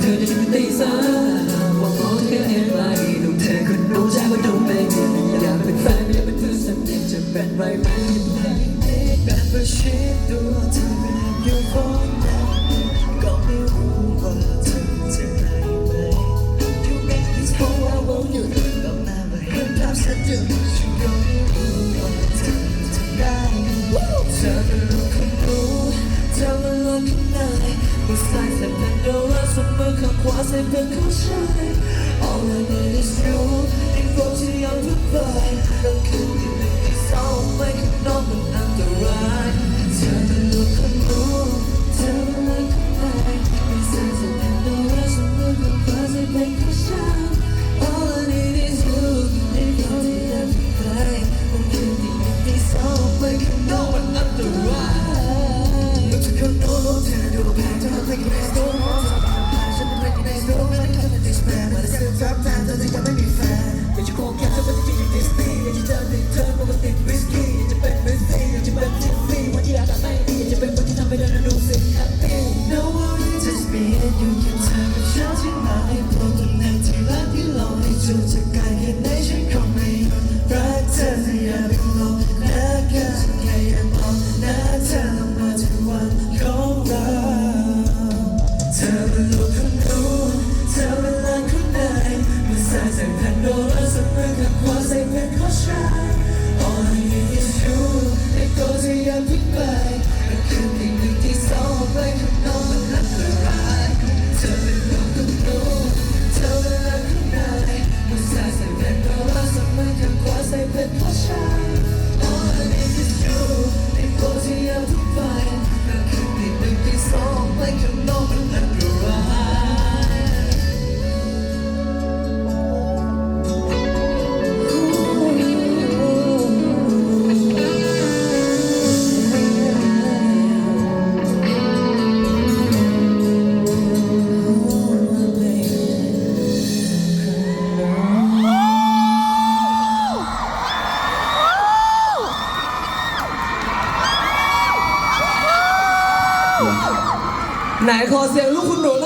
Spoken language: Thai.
เธอจะเป็นตีสาว่าพอเธอแค่ไหนลูกเธอคนรู้ใจว่าต้องเป็นอยากเป็นแฟนไม่อยากเป็นเพื่อนสนิทจะเป็นไรไหมเป็นประชิดตัวเธอเป็นอยู่ doesn't become shy All I need is you, devoted young goodbye. I'm Весь ไหนขอเสียงลูกคุณหนูหน่อย